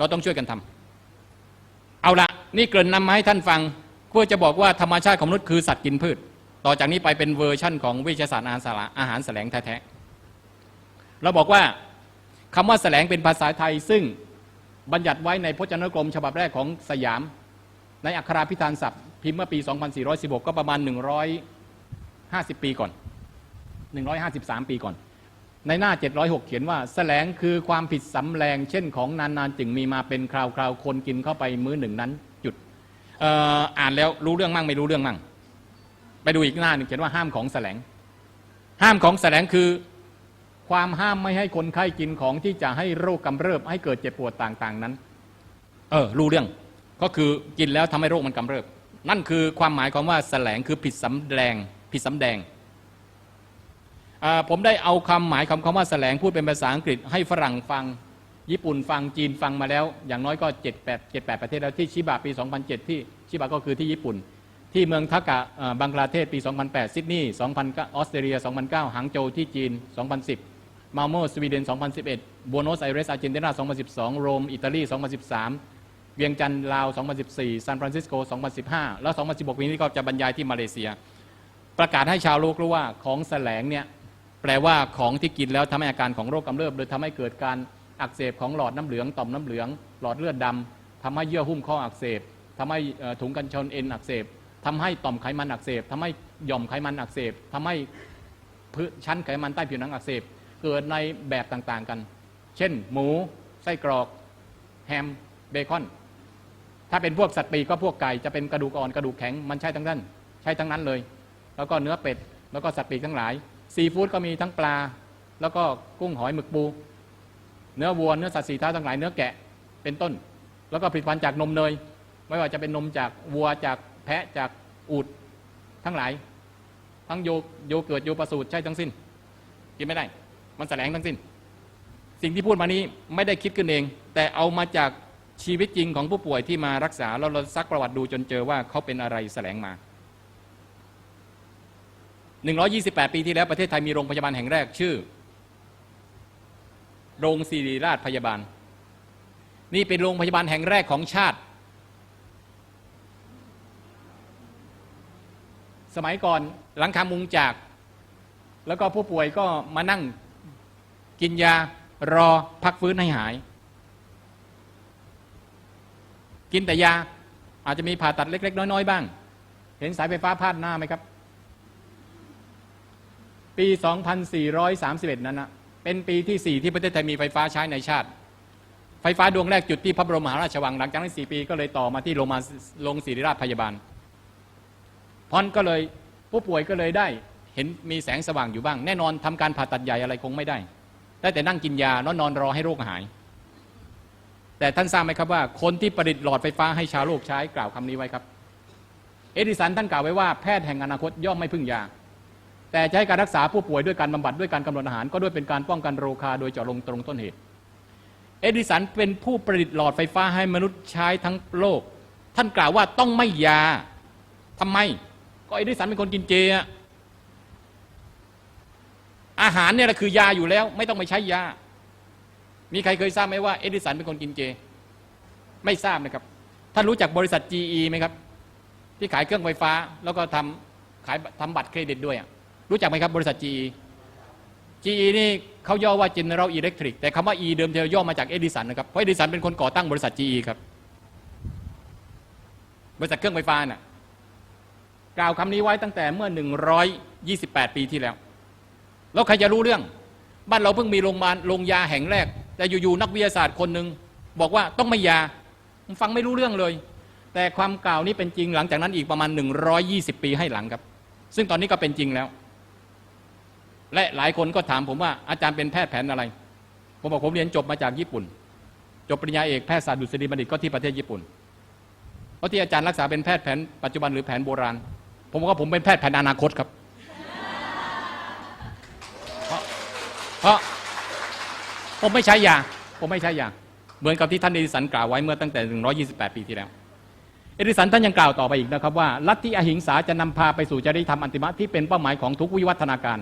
เราต้องช่วยกันทำเอาละนี่เกริ่นนำมาให้ท่านฟัง เพื่อจะบอกว่าธรรมชาติของมนุษย์คือสัตว์กินพืช ต่อจากนี้ไปเป็นเวอร์ชั่นของวิทยาศาสตร์อาหารสาระอาหารแสลงแท้ๆเราบอกว่าคำว่าแสลงเป็นภาษาไทย ซึ่งบัญญัติไว้ในพจนานุกรม ฉบับแรกของสยาม ในอักขราพิธานศัพท์พิมพ์เมื่อปี 2416 ก็ประมาณ 150 ปีก่อน 153 ปีก่อน ในหน้า 706 เขียนว่าแสลงคือความผิดสำแรงเช่นของนานๆ จึงมีมาเป็นคราวๆ คนกินเข้าไปมื้อหนึ่งนั้น จุดอ่ออ่านแล้วรู้เรื่องมั่งไม่รู้เรื่องมั่ง ไปดูอีกหน้าหนึ่งเขียนว่าห้ามของแสลง ห้ามของแสลงคือ ความห้ามไม่ให้คนไข้กินของที่จะให้โรคกำเริบให้เกิดเจ็บปวดต่างๆนั้น เออ รู้เรื่อง ก็คือกินแล้วทำให้โรคมันกำเริบ นั่นคือความหมายของว่าแสลงคือผิดสำแดงผิดสำแดง ผมได้เอาคำหมายคำคำว่าแสลงพูดเป็นภาษาอังกฤษให้ฝรั่งฟัง ญี่ปุ่นฟังจีนฟังมาแล้ว อย่างน้อยก็7 8 7 8 ประเทศแล้วที่ชิบะปี 2007 ที่ชิบะก็คือที่ญี่ปุ่น ที่เมืองทากกะอ่อบังกลาเทศปี 2008 ซิดนีย์2009ออสเตรเลีย 2009 หางโจวที่จีน 2010 มาโมสวีเดน 2011บัวโนสไอเรสอาร์เจนตินา 2012 โรม อิตาลี 2013 เวียงจันทร์ลาว 2014ซานฟรานซิสโก 2015 แล้ว 2016ปีนี้ก็จะบรรยายที่มาเลเซีย ประกาศให้ชาวโลกรู้ว่าของแสลงเนี่ย แปลว่าของที่กินแล้วทำให้อาการของโรคกำเริบหรือทำให้เกิดการอักเสบของหลอดน้ำเหลืองต่อมน้ำเหลือง หลอดเลือดดำทำให้เยื่อหุ้มข้ออักเสบทำให้ถุงกันชนเอ็นอักเสบทำให้ต่อมไขมันอักเสบทำให้หย่อมไขมันอักเสบทำให้พื้นชั้นไขมันใต้ผิวหนังอักเสบ เกิดในแบบต่างๆกัน เช่น หมู ไส้กรอก แฮม เบคอน ถ้าเป็นพวกสัตว์ปีกก็พวกไก่จะเป็นกระดูกอ่อนกระดูกแข็งมันใช่ทั้งนั้น ใช่ทั้งนั้นเลย แล้วก็เนื้อเป็ด แล้วก็สัตว์ปีกทั้งหลาย ซีฟู้ดก็มีทั้งปลา แล้วก็กุ้งหอยหมึกปู เนื้อวัวเนื้อสัตว์สีเท้าทั้งหลายเนื้อแกะเป็นต้น แล้วก็ผลิตภัณฑ์จากนมเนย ไม่ว่าจะเป็นนมจากวัวจากแพะจากอูฐทั้งหลาย ทั้งโยโยเกิร์ตโยประสูตรใช่ทั้งสิ้น กินไม่ได้ มันแสลงทั้งสิ้น สิ่งที่พูดมานี้ไม่ได้คิดขึ้นเอง แต่เอามาจากชีวิตจริงของผู้ป่วยที่มารักษาแล้วเราซักประวัติดูจนเจอว่าเขาเป็นอะไรแสลงมา 128 ปีที่แล้วประเทศไทยมีโรงพยาบาลแห่งแรกชื่อ โรงศิริราชพยาบาล นี่เป็นโรงพยาบาลแห่งแรกของชาติ สมัยก่อนหลังคามุงจาก แล้วก็ผู้ป่วยก็มานั่งกินยารอพักฟื้นให้หาย กินแต่ยาอาจจะมีผ่าตัดเล็ก ๆ น้อย ๆ บ้าง เห็นสายไฟฟ้าพาดหน้าไหมครับ ปี 2431 นั้นนะเป็นปีที่ 4 ที่ประเทศไทยมีไฟฟ้าใช้ในชาติ ไฟฟ้าดวงแรกจุดที่พระบรมมหาราชวังหลังจากนั้น 4 ปีก็เลยต่อมาที่โรงมาโรงศิริราชพยาบาลพอนก็เลยผู้ป่วยก็เลยได้เห็นมีแสงสว่างอยู่บ้าง แน่นอนทำการผ่าตัดใหญ่อะไรคงไม่ได้ ได้แต่นั่งกินยาแล้วนอนรอให้โรคหาย แต่ท่านทราบไหมครับว่า คนที่ประดิษฐ์หลอดไฟฟ้าให้ชาวโลกใช้กล่าวคำนี้ไว้ครับ เอดิสันท่านกล่าวไว้ว่าแพทย์แห่งอนาคตย่อมไม่พึ่งยา แต่จะให้การรักษาผู้ป่วยด้วยการบำบัดด้วยการกำหนดอาหาร ก็ด้วยเป็นการป้องกันโรคาโดยเจาะลงตรงต้นเหตุ เอดิสันเป็นผู้ประดิษฐ์หลอดไฟฟ้าให้มนุษย์ใช้ทั้งโลก ท่านกล่าวว่าต้องไม่ยาทำไม ก็เอดิสันเป็นคนกินเจอะอาหารเนี่ยแหละคือยาอยู่แล้ว ไม่ต้องไปใช้ยา มีใครเคยทราบไหมว่าเอดิสันเป็นคนกินเจ ไม่ทราบนะครับ ท่านรู้จักบริษัท GE ไหมครับ ที่ขายเครื่องไฟฟ้า แล้วก็ทำขายทำบัตรเครดิตด้วยอะ รู้จักไหมครับบริษัท GE GE นี่เขาย่อว่า General Electric แต่คำว่า E เดิมเทีย่อมาจากเอดิสันนะครับเพราะเอดิสันเป็นคนก่อตั้งบริษัท GE ครับบริษัทเครื่องไฟฟ้าน่ะกล่าวคำนี้ไว้ตั้งแต่เมื่อ 128 ปีที่แล้ว แล้วใครจะรู้เรื่อง บ้านเราเพิ่งมีโรงพยาบาลโรงยาแห่งแรก แต่อยู่ๆนักวิทยาศาสตร์คนหนึ่งบอกว่าต้องไม่ยาฟังไม่รู้เรื่องเลย แต่ความกล่าวนี้เป็นจริงหลังจากนั้นอีกประมาณ 120 ปีให้หลังครับ ซึ่งตอนนี้ก็เป็นจริงแล้ว และหลายคนก็ถามผมว่าอาจารย์เป็นแพทย์แผนอะไร ผมบอกผมเรียนจบมาจากญี่ปุ่น จบปริญญาเอกแพทยศาสตร์ดุษฎีบัณฑิตก็ที่ประเทศญี่ปุ่นเพราะที่อาจารย์รักษาเป็นแพทย์แผนปัจจุบันหรือแผนโบราณ ผมบอกว่าผมเป็นแพทย์แผนอนาคตครับ เพราะเพราะผมไม่ใช้ยา ผมไม่ใช้ยา เหมือนกับที่ท่านเอดิสันกล่าวไว้เมื่อตั้งแต่ 128 ปีที่แล้ว เอดิสันท่านยังกล่าวต่อไปอีกนะครับว่า ลัทธิอหิงสาจะนำพาไปสู่จริยธรรมอันติมะที่เป็นเป้าหมายของทุกวิวัฒนาการ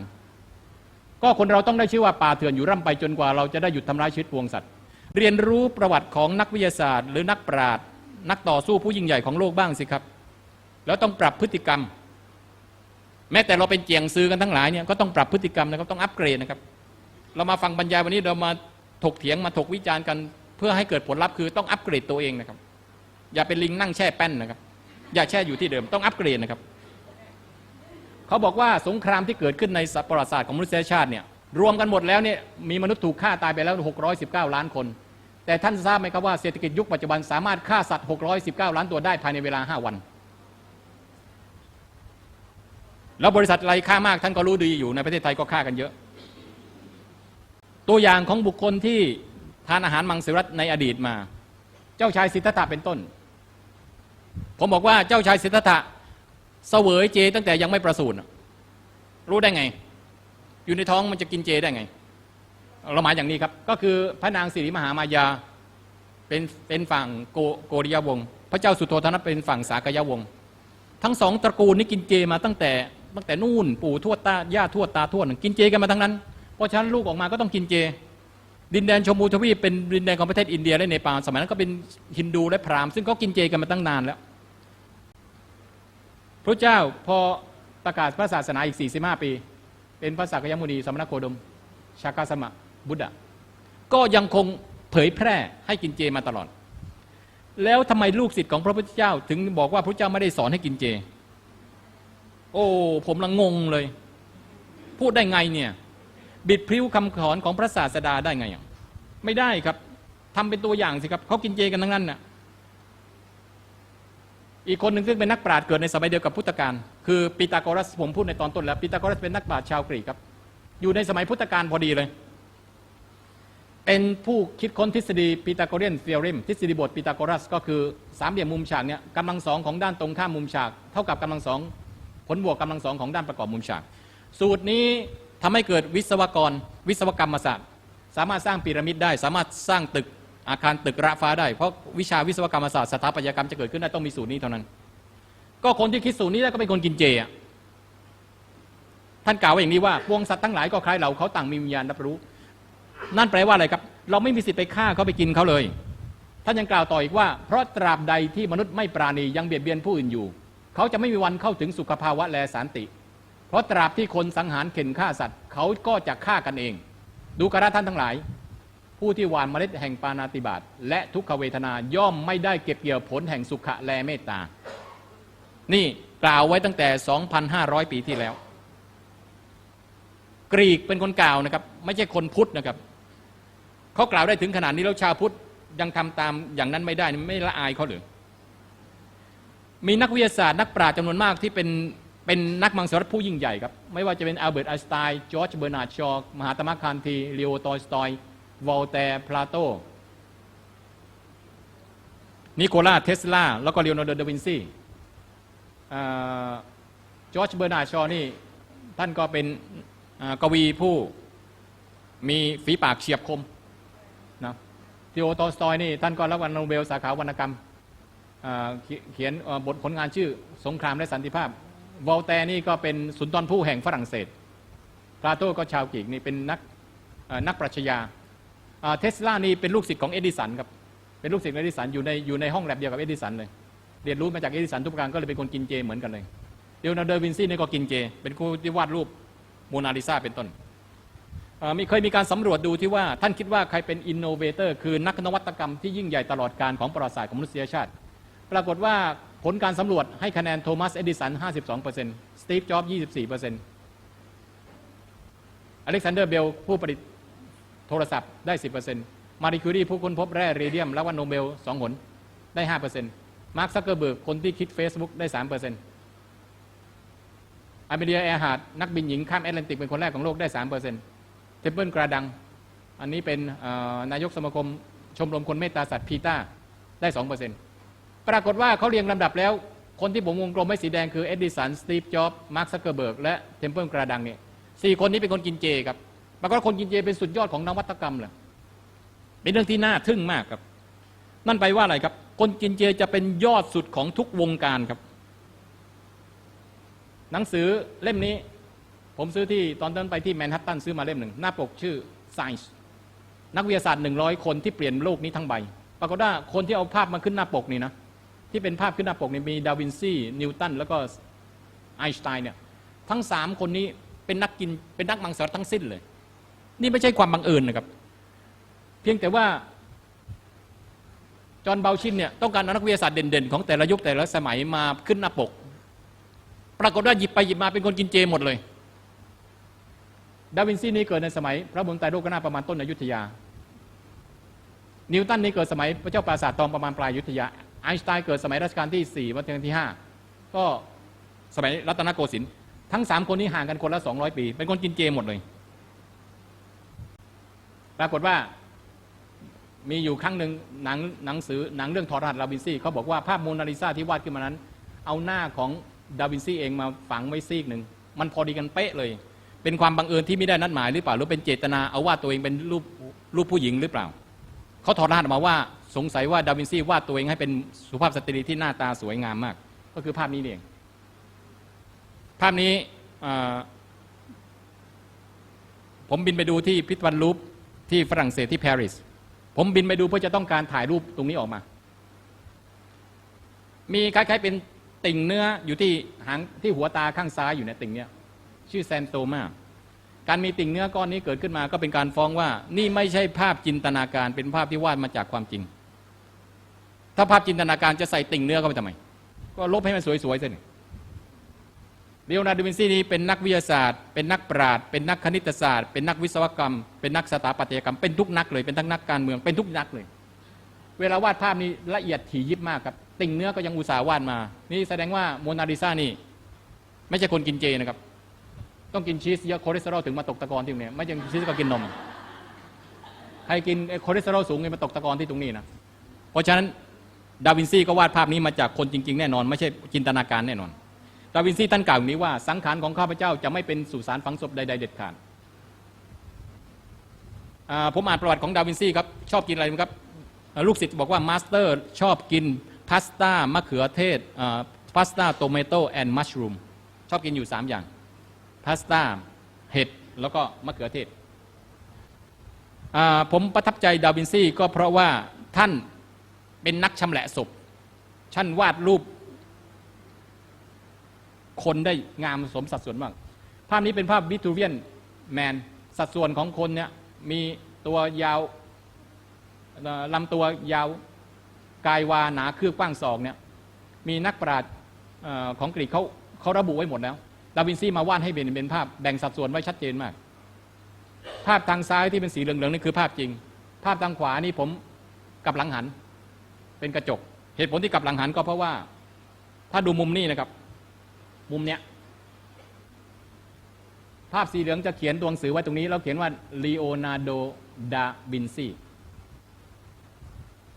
ก็คนเราต้องได้ชื่อว่าป่าเถื่อนอยู่ร่ำไปจนกว่าเราจะได้หยุดทำร้ายชีวิตปวงสัตว์ เรียนรู้ประวัติของนักวิทยาศาสตร์ หรือนักปราชญ์นักต่อสู้ผู้ยิ่งใหญ่ของโลกบ้างสิครับ แล้วต้องปรับพฤติกรรม แม้แต่เราเป็นเจียงซื้อกันทั้งหลายเนี่ยก็ต้องปรับพฤติกรรมนะครับต้องอัปเกรดนะครับเรามาฟังบรรยายวันนี้เรามาถกเถียงมาถกวิจารณ์กัน เพื่อให้เกิดผลลัพธ์คือต้องอัปเกรดตัวเองนะครับ อย่าเป็นลิงนั่งแช่แป้นนะครับ อย่าแช่อยู่ที่เดิมต้องอัปเกรดนะครับ เขาบอกว่าสงครามที่เกิดขึ้นในประวัติศาสตร์ของมนุษยชาติเนี่ยรวมกันหมดแล้วเนี่ยมีมนุษย์ถูกฆ่าตายไปแล้ว 619 ล้านคน แต่ท่านทราบไหมครับว่าเศรษฐกิจยุคปัจจุบันสามารถฆ่าสัตว์ 619 ล้านตัวได้ภายในเวลา 5 วัน แล้วบริษัทไรฆ่ามากท่านก็รู้ดีอยู่ในประเทศไทยก็ฆ่ากันเยอะ ตัวอย่างของบุคคลที่ทานอาหารมังสวิรัตในอดีตมา เจ้าชายสิทธัตถะเป็นต้น ผมบอกว่าเจ้าชายสิทธัตถะ เสวยเจตั้งแต่ยังไม่ประสูติรู้ได้ไง อยู่ในท้องมันจะกินเจได้ไง เราหมายอย่างนี้ครับ ก็คือพระนางสิริมหามายาเป็นเป็นฝั่งโกโกริยาวงศ์พระเจ้าสุโธทนะเป็นฝั่งสากยวงศ์ทั้งสองตระกูลนี้กินเจมาตั้งแต่ตั้งแต่นู่นปู่ทวดตาย่าทวดตาทวดกินเจกันมาทั้งนั้น เพราะฉะนั้นลูกออกมาก็ต้องกินเจ ดินแดนชมพูทวีปเป็นดินแดนของประเทศอินเดียและเนปาลสมัยนั้นก็เป็นฮินดูและพราหมณ์ซึ่งเขากินเจกันมาตั้งนานแล้ว ระเจ้าพอประกาศพระศาสนาอีก 45 ปี เป็นพระสักยมุนีสมณโคดม ชากาสมะบุตรก็ยังคงเผยแพร่ให้กินเจมาตลอด แล้วทำไมลูกศิษย์ของพระพุทธเจ้า ถึงบอกว่าพระเจ้าไม่ได้สอนให้กินเจ โอ้ ผมละงงเลย พูดได้ไงเนี่ย บิดพริ้วคำสอนของพระศาสดาได้ไงอะไม่ได้ครับทำเป็นตัวอย่างสิครับเขากินเจกันทั้งนั้นน่ะ อีกคนหนึ่งซึ่งเป็นนักปราชญ์เกิดในสมัยเดียวกับพุทธกาลคือปีตาโกรัสผมพูดในตอนต้นแล้วปีตาโกรัสเป็นนักปราชญ์ชาวกรีกครับ อยู่ในสมัยพุทธกาลพอดีเลย เป็นผู้คิดค้นทฤษฎีพีตาโกเรียนเทอริมทฤษฎีบทพีตาโกรัส ก็คือสามเหลี่ยมมุมฉากเนี่ยกำลังสองของด้านตรงข้ามมุมฉาก เท่ากับกำลังสองผลบวกกำลังสองของด้านประกอบมุมฉาก สูตรนี้ทำให้เกิดวิศวกร วิศวกรรมศาสตร์ สามารถสร้างพีระมิดได้ สามารถสร้างตึก อาคารตึกระฟ้าได้ เพราะวิชาวิศวกรรมศาสตร์สถาปัตยกรรมจะเกิดขึ้นได้ต้องมีสูตรนี้เท่านั้น ก็คนที่คิดสูตรนี้ได้ก็เป็นคนกินเจอะท่านกล่าวว่าอย่างนี้ว่าพวงสัตว์ทั้งหลายก็คล้ายเราเขาต่างมีวิญญาณรับรู้ นั่นแปลว่าอะไรครับ เราไม่มีสิทธิ์ไปฆ่าเขาไปกินเขาเลยท่านยังกล่าวต่ออีกว่า เพราะตราบใดที่มนุษย์ไม่ปราณียังเบียดเบียนผู้อื่นอยู่ เขาจะไม่มีวันเข้าถึงสุขภาวะและสันติ เพราะตราบที่คนสังหารเข็นฆ่าสัตว์ เขาก็จะฆ่ากันเอง ดูกระท่านทั้งหลาย ผู้ที่หวานเมล็ดแห่งปานาติบาตและทุกขเวทนาย่อมไม่ได้เก็บเกี่ยวผลแห่งสุขะและเมตตา นี่กล่าวไว้ตั้งแต่ 2,500 ปีที่แล้ว กรีกเป็นคนกล่าวนะครับ ไม่ใช่คนพุทธนะครับเขากล่าวได้ถึงขนาดนี้แล้วชาวพุทธยังทำตามอย่างนั้นไม่ได้นี่ไม่ละอายเขาหรือมีนักวิทยาศาสตร์นักปราชญ์จำนวนมากที่เป็นเป็นนักมังสวิรัติผู้ยิ่งใหญ่ครับ ไม่ว่าจะเป็นอัลเบิร์ตไอน์สไตน์จอร์จเบอร์นาร์ดชอมหาตมะคานทีเลีโอตอยสตอย วอลแตร์พลาโต นิโคลาเทสลา แล้วก็เลโอนาร์โดดาวินซีจอร์จเบอร์นาร์ดชอนี่ ท่านก็เป็นกวีผู้มีฝีปากเฉียบคมนะทีโอตอสตอยนี่ ท่านก็รับวัลโนเบลสาขาวรรณกรรมเขียนบทผลงานชื่อสงครามและสันติภาพ วอลแตร์นี่ก็เป็นสุนทรภู่แห่งฝรั่งเศส พลาโตก็ชาวกรีกนี่เป็นนักนักปรัชญา เทสลานี่เป็นลูกศิษย์ของเอดิสันครับเป็นลูกศิษย์ของเอดิสันอยู่ในอยู่ในห้องแลบเดียวกับเอดิสันเลยเรียนรู้มาจากเอดิสันทุกประการก็เลยเป็นคนกินเจเหมือนกันเลยเดโอนาร์โดวินซี่นี่ก็กินเจ เป็นผู้ที่วาดรูปโมนาลิซาเป็นต้นมีเคยมีการสำรวจดูที่ว่าท่านคิดว่าใครเป็นอินโนเวเตอร์คือนักนวัตกรรมที่ยิ่งใหญ่ตลอดการของประวัติศาสตร์ของมนุษยชาติ ปรากฏว่าผลการสำรวจให้คะแนนโทมัสเอดิสัน 52%สตีฟ จ็อบส์ 24%อเล็กซานเดอร์ เบลผู้ประดิษฐ์ โทรศัพท์ได้ 10%มาริคิวรีผู้ค้นพบแร่เรเดียมรางวัลโนเบล2หนได้ 5%มาร์คซักเกอร์เบิร์กคนที่คิด Facebook ได้ 3%อาเมเดียแอร์ฮาร์ดนักบินหญิงข้ามแอตแลนติกเป็นคนแรกของโลกได้ 3%เทมเปิลกระดัง อันนี้เป็นนายกสมาคมชมรมคนเมตตาสัตว์พีตาได้ 2%ปรากฏว่าเขาเรียงลำดับแล้ว คนที่ผมวงกลมไว้สีแดงคือเอ็ดดิสัน สตีฟ จ็อบส์ มาร์คซักเกอร์เบิร์ก และเทมเปิลกระดังเนี่ยสี่คนนี้เป็นคนกินเจครับ ปรากฏว่าคนกินเจเป็นสุดยอดของนวัตกรรมเลยเป็นเรื่องที่น่าทึ่งมากครับ นั่นไปว่าอะไรครับ คนกินเจจะเป็นยอดสุดของทุกวงการครับ หนังสือเล่มนี้ ผมซื้อที่ตอนนั้นไปที่แมนฮัตตันซื้อมาเล่มหนึ่งหน้าปกชื่อ Science นักวิทยาศาสตร์หนึ่งร้อยคนที่เปลี่ยนโลกนี้ทั้งใบ ปรากฏว่าคนที่เอาภาพมาขึ้นหน้าปกนี่นะที่เป็นภาพขึ้นหน้าปกนี่มีดาวินซีนิวตันแล้วก็ไอน์สไตน์เนี่ยทั้งสามคนนี้เป็นนักกินเป็นนักมังสวิรัตทั้งสิ้นเลย นี่ไม่ใช่ความบังเอิญนะครับ เพียงแต่ว่า จอห์นเบลชินเนี่ยต้องการนักวิทยาศาสตร์เด่นๆ ของแต่ละยุคแต่ละสมัยมาขึ้นหน้าปก ปรากฏว่าหยิบไปหยิบมาเป็นคนกินเจหมดเลย ดาวินซีนี่เกิดในสมัย พระบรมไตรโลกนาประมาณต้นอยุธยา นิวตันนี่เกิดสมัยพระเจ้าปราสาททองประมาณปลายอยุธยาไอน์สไตน์เกิดสมัยรัชกาลที่4วัชกาลที่ 5 ก็สมัยรัตนโกสินทร์ทั้งสามคนนี้ห่างกันคนละ 200 ปี เป็นคนกินเจหมดเลย ปรากฏว่ามีอยู่ครั้งหนึ่งหนังหนังสือหนังเรื่องทอรัสดาวินซีเขาบอกว่าภาพโมนาลิซาที่วาดขึ้นมานั้น เอาหน้าของดาวินซีเองมาฝังไว้ซีกหนึ่งมันพอดีกันเป๊ะเลย เป็นความบังเอิญที่ไม่ได้นัดหมายหรือเปล่าหรือเป็นเจตนาเอาวาดตัวเองเป็นรูปรูปผู้หญิงหรือเปล่าเขาถอดรหัสออกมาว่าสงสัยว่าดาวินซีวาดตัวเองให้เป็นสุภาพสตรีที่หน้าตาสวยงามมาก ก็คือภาพนี้เอง ภาพนี้ผมบินไปดูที่พิพิธภัณฑ์ลูฟ ที่ฝรั่งเศสที่ปารีสผมบินไปดูเพื่อจะต้องการถ่ายรูปตรงนี้ออกมา มีคล้ายๆเป็นติ่งเนื้ออยู่ที่หางที่หัวตาข้างซ้ายอยู่ในติ่งเนี้ยชื่อแซนโตมาการมีติ่งเนื้อก้อนนี้เกิดขึ้นมาก็เป็นการฟ้องว่า นี่ไม่ใช่ภาพจินตนาการเป็นภาพที่วาดมาจากความจริง ถ้าภาพจินตนาการจะใส่ติ่งเนื้อเข้าไปทำไม ก็ลบให้มันสวยๆสิ เลโอนาร์ดวินซีนี้เป็นนักวิทยาศาสตร์ เป็นนักปราชญ์เป็นนักคณิตศาสตร์ เป็นนักวิศวกรรม เป็นนักสถาปัตยกรรม เป็นทุกนักเลย เป็นทั้งนักการเมือง เป็นทุกนักเลย เวลาวาดภาพนี้ละเอียดถี่ยิบมากครับ ติ่งเนื้อก็ยังอุตส่าห์วาดมา นี่แสดงว่าโมนาลิซานี่ ไม่ใช่คนกินเจนะครับ ต้องกินชีสเยอะคอเลสเตอรอลถึงมาตกตะกอนที่ตรงนี้ไม่ใช่ชีสก็กินนมให้กินคอเลสเตอรอลสูงเลยมาตกตะกอนที่ตรงนี้นะ เพราะฉะนั้นดาวินซีก็วาดภาพนี้มาจากคนจริง ๆ แน่นอน ไม่ใช่จินตนาการแน่นอน ดาวินซีท่านกล่าวอย่างนี้ว่าสังขารของข้าพเจ้าจะไม่เป็นสุสานฝังศพใดๆเด็ดขาดผมอ่านประวัติของดาวินซีครับชอบกินอะไรครับลูกศิษย์บอกว่ามาสเตอร์ชอบกินพาสต้ามะเขือเทศพาสต้าโตเมโต้แอนด์มัชรูมชอบกินอยู่ 3 อย่างพาสต้าเห็ดแล้วก็มะเขือเทศผมประทับใจดาวินซีก็เพราะว่าท่านเป็นนักชำแหละศพท่านวาดรูป คนได้งามสมสัดส่วนมาก ภาพนี้เป็นภาพวิทูเวียนแมนสัดส่วนของคนเนี่ยมีตัวยาวลำตัวยาวกายวาหนาคืบกว้างศอกเนี่ยมีนักปราชญ์ของกรีกเขาเขาระบุไว้หมดแล้ว ดาวินซีมาวาดให้เป็นเป็นภาพแบ่งสัดส่วนไว้ชัดเจนมาก ภาพทางซ้ายที่เป็นสีเหลืองๆนี่คือภาพจริง ภาพทางขวานี่ผมกลับหลังหัน เป็นกระจก เหตุผลที่กลับหลังหันก็เพราะว่า ถ้าดูมุมนี้นะครับ มุมเนี้ยภาพสีเหลืองจะเขียนตัวหนังสือไว้ตรงนี้แล้วเขียนว่า Leonardo da Vinci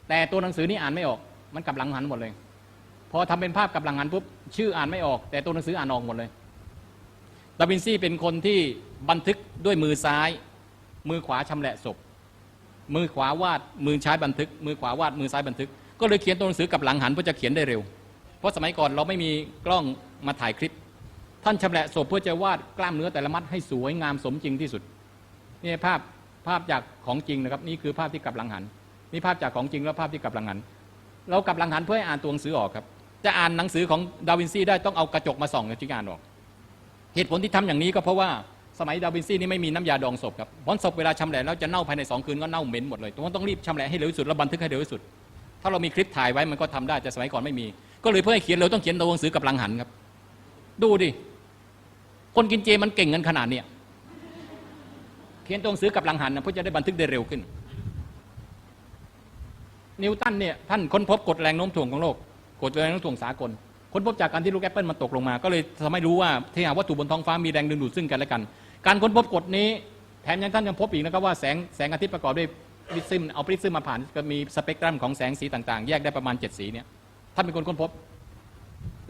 แต่ตัวหนังสือนี้อ่านไม่ออก มันกลับหลังหันหมดเลย พอทำเป็นภาพกลับหลังหันปุ๊บชื่ออ่านไม่ออก แต่ตัวหนังสืออ่านออกหมดเลย ดาวินซีเป็นคนที่บันทึกด้วยมือซ้าย มือขวาชำแหละศพ มือขวาวาดมือใช้บันทึก มือขวาวาดมือซ้ายบันทึก ก็เลยเขียนตัวหนังสือกลับหลังหันเพื่อจะเขียนได้เร็ว เพราะสมัยก่อนเราไม่มีกล้องมาถ่ายคลิป ท่านชำแหละศพเพื่อจะวาดกล้ามเนื้อแต่ละมัดให้สวยงามสมจริงที่สุดนี่ภาพภาพจากของจริงนะครับนี่คือภาพที่กลับหลังหันนี่ภาพจากของจริงแล้วภาพที่กลับหลังหัน เรากลับหลังหันเพื่อให้อ่านตัวหนังสือออกครับ จะอ่านหนังสือของดาวินซีได้ต้องเอากระจกมาส่องจึงอ่านออก เหตุผลที่ทำอย่างนี้ก็เพราะว่าสมัยดาวินซีนี่ไม่มีน้ำยาดองศพครับเพราะศพเวลาชำแหละแล้วจะเน่าภายในสองคืนก็เน่าเหม็นหมดเลยต้องต้องรีบชำแหละให้เร็วที่สุดแล้วบันทึกให้เร็วที่สุด ถ้าเรามีคลิปถ่ายไว้มันก็ทำได้แต่สมัยก่อนไม่มี ก็เลยเพื่อให้เขียนเร็วต้องเขียนตัวหนังสือกับหลังหันครับ ดูดิ คนกินเจมันเก่งกันขนาดเนี้ยเขียนตัวหนังสือกับหลังหันนะเพื่อจะได้บันทึกได้เร็วขึ้น นิวตันเนี่ยท่านค้นพบกฎแรงโน้มถ่วงของโลกกฎแรงโน้มถ่วงสากล ค้นพบจากการที่ลูกแอปเปิลมันตกลงมา ก็เลยทำให้รู้ว่าที่หาวัตถุบนท้องฟ้ามีแรงดึงดูดซึ่งกันและกัน การค้นพบกฎนี้แถมยังท่านยังพบอีกนะครับว่าแสงแสงอาทิตย์ประกอบด้วยปริซึมเอาปริซึมมาผ่านก็มีสเปกตรัมของแสงสีต่างๆ แยกได้ประมาณ 7 สีเนี่ย ท่านเป็นคนค้นพบ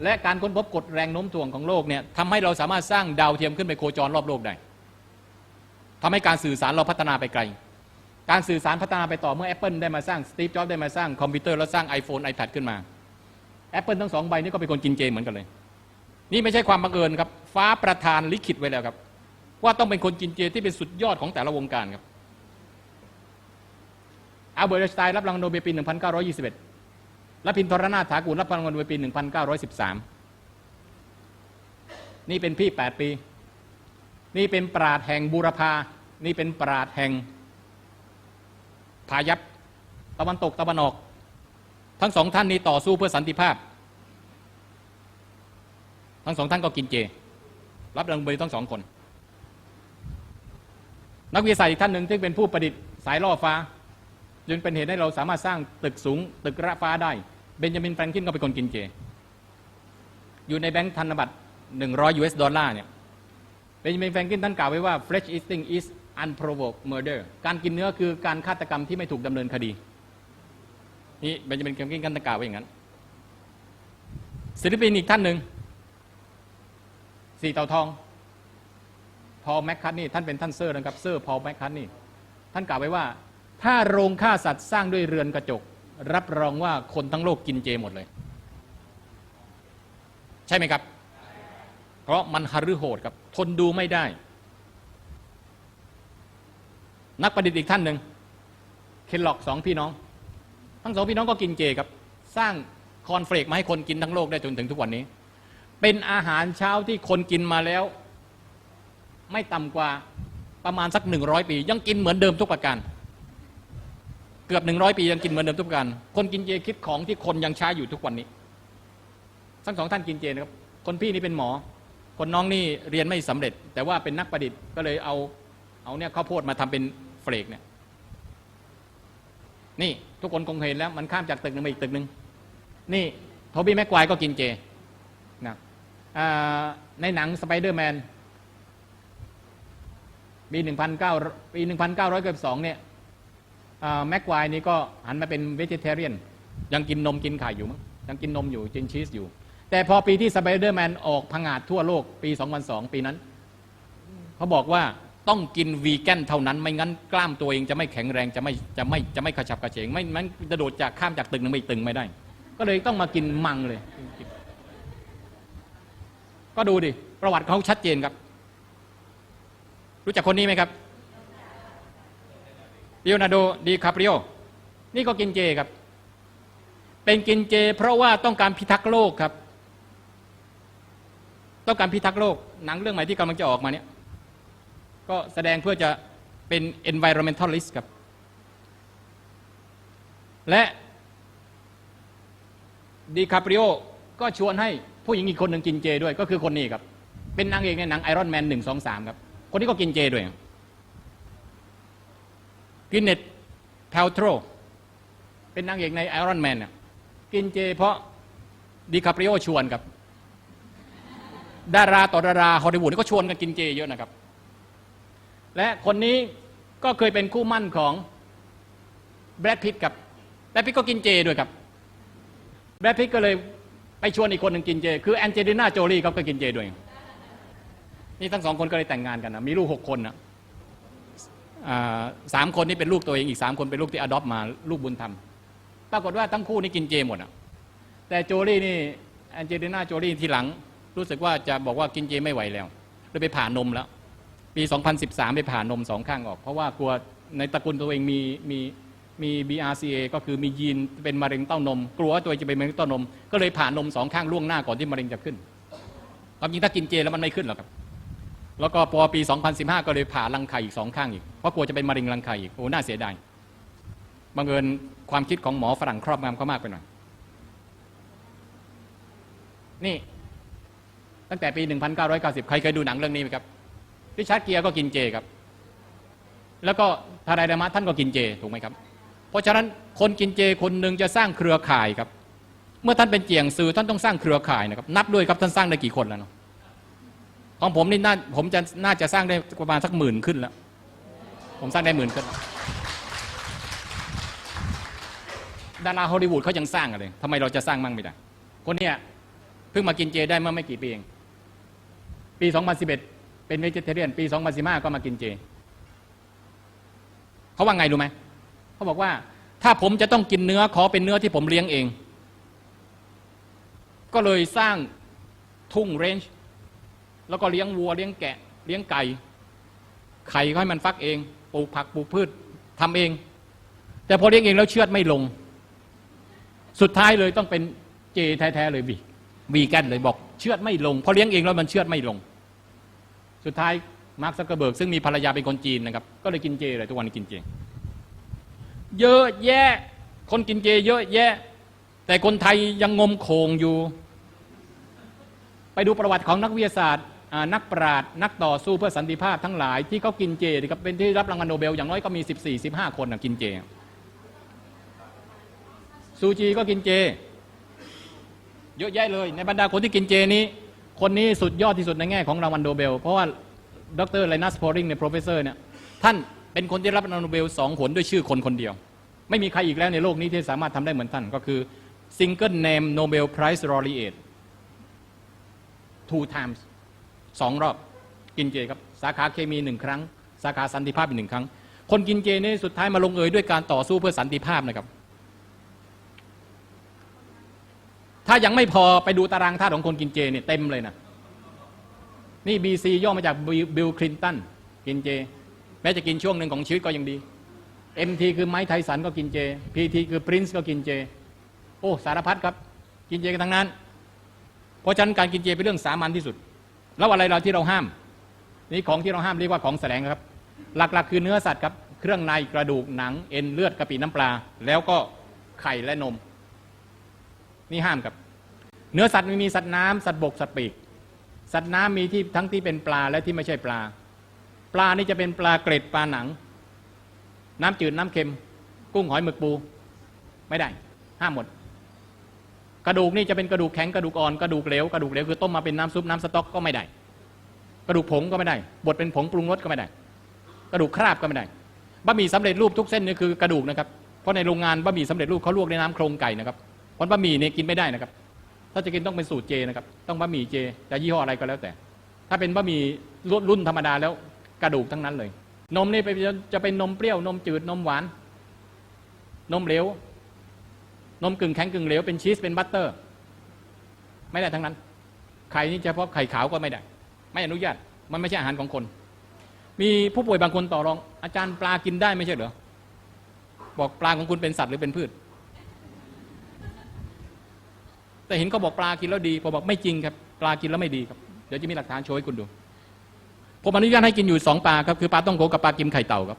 และการค้นพบกฎแรงโน้มถ่วงของโลกเนี่ยทำให้เราสามารถสร้างดาวเทียมขึ้นไปโคจรรอบโลกได้ทำให้การสื่อสารเราพัฒนาไปไกล การสื่อสารพัฒนาไปต่อเมื่อ Apple ได้มาสร้างสตีฟจ็อบได้มาสร้างคอมพิวเตอร์แล้วสร้าง iPhone iPad ขึ้นมา Apple ทั้งสองใบนี้ก็เป็นคนกินเจเหมือนกันเลย นี่ไม่ใช่ความบังเอิญครับ ฟ้าประธานลิขิตไว้แล้วครับ ว่าต้องเป็นคนกินเจที่เป็นสุดยอดของแต่ละวงการครับอัลเบิร์ตไอน์สไตน์รับรางวัลโนเบลปี 1921 และพินทรนาถากูลรับรางวัลโนเบลปี 1913 นี่เป็นพี่ 8 ปี นี่เป็นปราดแห่งบูรพา นี่เป็นปราดแห่งพายัพตะวันตกตะวันออก ทั้งสองท่านนี้ต่อสู้เพื่อสันติภาพ ทั้งสองท่านก็กินเจ รับรางวัลโนเบลทั้งสองคน นักวิทยาศาสตร์อีกท่านหนึ่งที่เป็นผู้ประดิษฐ์สายล่อฟ้า จนเป็นเหตุให้เราสามารถสร้างตึกสูง ตึกระฟ้าได้ เบนจามินแฟรงคลินก็เป็นคนกินเจ อยู่ในแบงค์ธนบัตร100 US ดอลลาร์เนี่ยเบนจามินแฟรงคลินท่านกล่าวไว้ว่า flesh eating is unprovoked murder การกินเนื้อคือการฆาตกรรมที่ไม่ถูกดำเนินคดีนี่เบนจามินแฟรงคลินท่านกล่าวไว้อย่างนั้นศิลปินอีกท่านหนึ่งสี่เต่าทอง พอลแมคคัตนี่ท่านเป็นท่านเซอร์นะครับเซอร์พอลแมคคัตนี่ท่านกล่าวไว้ว่า ถ้าโรงฆ่าสัตว์สร้างด้วยเรือนกระจก รับรองว่าคนทั้งโลกกินเจหมดเลย ใช่ไหมครับ เพราะมันฮารือโหดครับ ทนดูไม่ได้ นักประดิษฐ์อีกท่านหนึ่งเคนล็อกสองพี่น้อง ทั้งสองพี่น้องก็กินเจครับ สร้างคอนเฟลกมาให้คนกินทั้งโลกได้จนถึงทุกวันนี้ เป็นอาหารเช้าที่คนกินมาแล้ว ไม่ต่ำกว่าประมาณสักหนึ่งร้อยปี ยังกินเหมือนเดิมทุกประการ เกือบหนึ่งร้อยปียังกินเหมือนเดิมทุกการคนกินเจคิดของที่คนยังใช้อยู่ทุกวันนี้ ทั้งสองท่านกินเจนะครับ คนพี่นี่เป็นหมอ คนน้องนี่เรียนไม่สำเร็จ แต่ว่าเป็นนักประดิษฐ์ก็เลยเอาเอาเนี่ยข้าวโพดมาทำเป็นเฟลกเนี่ย นี่ทุกคนคงเห็นแล้ว มันข้ามจากตึกหนึ่งมาอีกตึกหนึ่งนี่โทบี้แม็กควายก็กินเจนะในหนังสไปเดอร์แมนปี1,900ปี1,992เนี่ย แม็กควายนี่ก็หันมาเป็นเวจิเทเรียน ยังกินนมกินไข่อยู่มั้งยังกินนมอยู่กินชีสอยู่ แต่พอปีที่สไปเดอร์แมนออกพังอาจทั่วโลกปี 2002 ปีนั้น เขาบอกว่าต้องกินวีแกนเท่านั้น ไม่งั้นกล้ามตัวเองจะไม่แข็งแรงจะไม่จะไม่จะไม่กระฉับกระเฉง ไม่มันจะโดดจากข้ามจากตึกนึงไปตึกไม่ได้ ก็เลยต้องมากินมังเลย ก็ดูดิ ประวัติเขาชัดเจนครับ รู้จักคนนี้ไหมครับ เลโอนาร์โดดีคาปริโอนี่ก็กินเจครับ เป็นกินเจ เพราะว่าต้องการพิทักษ์โลกครับ ต้องการพิทักษ์โลก หนังเรื่องใหม่ที่กำลังจะออกมาเนี่ย ก็แสดงเพื่อจะเป็น environmentalist ครับ และดีคาปริโอก็ชวนให้ผู้หญิงอีกคนหนึ่งกินเจด้วยก็คือคนนี้ครับ เป็นนางเอกในหนังไอรอนแมนหนึ่งสองสามครับ คนนี้ก็กินเจด้วย กินเน็ตแพลโตรเป็นนางเอกในไอรอนแมนน่ะกินเจเพราะดีคาปริโอชวนครับดาราต่อดาราฮอลลีวูดก็ชวนกันกินเจเยอะนะครับ และคนนี้ก็เคยเป็นคู่มั่นของแบรดพิตกับแบรดพิตก็กินเจด้วยครับแบรดพิตก็เลยไปชวนอีกคนหนึ่งกินเจ คือแอนเจลิน่าโจลีเขาก็กินเจด้วย นี่ทั้งสองคนก็เลยแต่งงานกันนะมีลูกหกคนนะ สามคนนี่เป็นลูกตัวเองอีกสามคนเป็นลูกที่อดอปมาลูกบุญธรรมปรากฏว่าทั้งคู่นี่กินเจหมดอะแต่โจลี่นี่แอนเจลิน่าโจลี่ทีหลัง รู้สึกว่าจะบอกว่ากินเจไม่ไหวแล้วเลยไปผ่านมแล้ว ปี 2013 ไปผ่านมสองข้างออก เพราะว่ากลัวในตระกูลตัวเองมีมีมี BRCA ก็คือมียีนเป็นมะเร็งเต้านม กลัวว่าตัวเองจะเป็นมะเร็งเต้านม ก็เลยผ่านมสองข้างล่วงหน้าก่อนที่มะเร็งจะขึ้นความจริงถ้ากินเจแล้วมันไม่ขึ้นหรอกครับ แล้วก็พอปี 2015 ก็เลยผ่ารังไข่อีกสองข้างอีก เพราะกลัวจะเป็นมะเร็งรังไข่อีก โอ้ น่าเสียดายบังเอิญความคิดของหมอฝรั่งครอบงำเขามากไปหน่อย นี่ ตั้งแต่ปี 1990 ใครเคยดูหนังเรื่องนี้ไหมครับริชาร์ดเกียร์ก็กินเจครับ แล้วก็ทารายดามะท่านก็กินเจถูกไหมครับ เพราะฉะนั้นคนกินเจคนหนึ่งจะสร้างเครือข่ายครับ เมื่อท่านเป็นเจียงซือท่านต้องสร้างเครือข่ายนะครับ นับด้วยครับท่านสร้างได้กี่คนแล้วเนาะ ของผมนี่น่าผมจะน่าจะสร้างได้ประมาณสักหมื่นขึ้นแล้ว ผมสร้างได้หมื่นขึ้น ดาราฮอลลีวูดเขายังสร้างกันเลยทำไมเราจะสร้างมั่งไม่ได้คนเนี้ยเพิ่งมากินเจได้เมื่อไม่กี่ปีเอง ปี 2011 เป็นเวจิเทเรียน ปี 2015 ก็มากินเจ เขาว่าไงรู้ไหม เขาบอกว่า ถ้าผมจะต้องกินเนื้อขอเป็นเนื้อที่ผมเลี้ยงเอง ก็เลยสร้างทุ่งเรนจ์ แล้วก็เลี้ยงวัวเลี้ยงแกะ เลี้ยงไก่ ไข่ก็ให้มันฟักเอง ปลูกผักปลูกพืชทำเอง แต่พอเลี้ยงเองแล้วเชือดไม่ลง สุดท้ายเลยต้องเป็นเจแท้ๆเลยบีวีแกนเลยบอกเชือดไม่ลงพอเลี้ยงเองแล้วมันเชือดไม่ลง สุดท้ายมาร์คซักเกอร์เบิร์กซึ่งมีภรรยาเป็นคนจีนนะครับ ก็เลยกินเจเลยทุกวันนี้กินเจ เยอะแยะ คนกินเจ เยอะแยะ แต่คนไทยยังงมโขงอยู่ ไปดูประวัติของนักวิทยาศาสตร์ นักปราชญ์นักต่อสู้เพื่อสันติภาพทั้งหลายที่เขากินเจครับเป็นที่รับรางวัลโนเบลอย่างน้อยก็มี 14 15 คนนะกินเจ ซูจีก็กินเจ เยอะแยะเลยในบรรดาคนที่กินเจนี้ คนนี้สุดยอดที่สุดในแง่ของรางวัลโนเบล เพราะว่าดรไลนัสพอริงเนี่ย professor เนี่ยท่านเป็นคนที่รับรางวัลโนเบลสองหนด้วยชื่อคนคนเดียว ไม่มีใครอีกแล้วในโลกนี้ที่สามารถทำได้เหมือนท่านก็คือ single name Nobel Prize laureate two times สองรอบกินเจครับสาขาเคมีหนึ่งครั้ง สาขาสันติภาพอีกหนึ่งครั้ง คนกินเจนี่สุดท้ายมาลงเอยด้วยการต่อสู้เพื่อสันติภาพนะครับ ถ้ายังไม่พอไปดูตารางธาตุของคนกินเจเนี่ยเต็มเลยนะนี่บีซีย่อมาจากบิลคลินตันกินเจ แม้จะกินช่วงหนึ่งของชีวิตก็ยังดี MT คือไม้ไทสันก็กินเจ PT คือปรินซ์ก็กินเจ โอ้ สารพัดครับ กินเจกันทั้งนั้น เพราะฉะนั้นการกินเจเป็นเรื่องสามัญที่สุด แล้วอะไรเราที่เราห้าม นี่ของที่เราห้ามเรียกว่าของแสลงครับ หลักๆ คือเนื้อสัตว์ครับเครื่องในกระดูกหนังเอ็นเลือดกระปิน้ำปลา แล้วก็ไข่และนม นี่ห้ามครับ เนื้อสัตว์มีสัตว์น้ำสัตว์บกสัตว์ปีก สัตว์น้ำมีที่ทั้งที่เป็นปลาและที่ไม่ใช่ปลา ปลานี่จะเป็นปลาเกรดปลาหนัง น้ำจืดน้ำเค็ม กุ้งหอยหมึกปู ไม่ได้ ห้ามหมด กระดูกนี่จะเป็นกระดูกแข็งกระดูกอ่อนกระดูกเหลวกระดูกเหลวคือต้มมาเป็นน้ำซุปน้ำสต๊อกก็ไม่ได้ กระดูกผงก็ไม่ได้ บดเป็นผงปรุงรสก็ไม่ได้ กระดูกคราบก็ไม่ได้บะหมี่สำเร็จรูปทุกเส้นนี่คือกระดูกนะครับเพราะในโรงงานบะหมี่สำเร็จรูปเขาลวกในน้ำโครงไก่นะครับเพราะบะหมี่เนี่ยกินไม่ได้นะครับ ถ้าจะกินต้องเป็นสูตรเจนะครับ ต้องบะหมี่เจจะยี่ห้ออะไรก็แล้วแต่ ถ้าเป็นบะหมี่รุ่นธรรมดาแล้วกระดูกทั้งนั้นเลย นมนี่จะเป็นนมเปรี้ยวนมจืดนมหวาน นมเหลว นมกึ่งแข็งกึ่งเหลวเป็นชีสเป็นบัตเตอร์ ไม่ได้ทั้งนั้น ไข่นี่เฉพาะไข่ขาวก็ไม่ได้ ไม่อนุญาตมันไม่ใช่อาหารของคน มีผู้ป่วยบางคนต่อรอง อาจารย์ปลากินได้ไม่ใช่เหรอบอกปลาของคุณเป็นสัตว์หรือเป็นพืช แต่เห็นเขาบอกปลากินแล้วดีผมบอกไม่จริงครับปลากินแล้วไม่ดีครับเดี๋ยวจะมีหลักฐานโชว์ให้คุณดูผมอนุญาตให้กินอยู่สองปลาครับคือปลาต้องโกกับปลากิมไข่เต่าครับ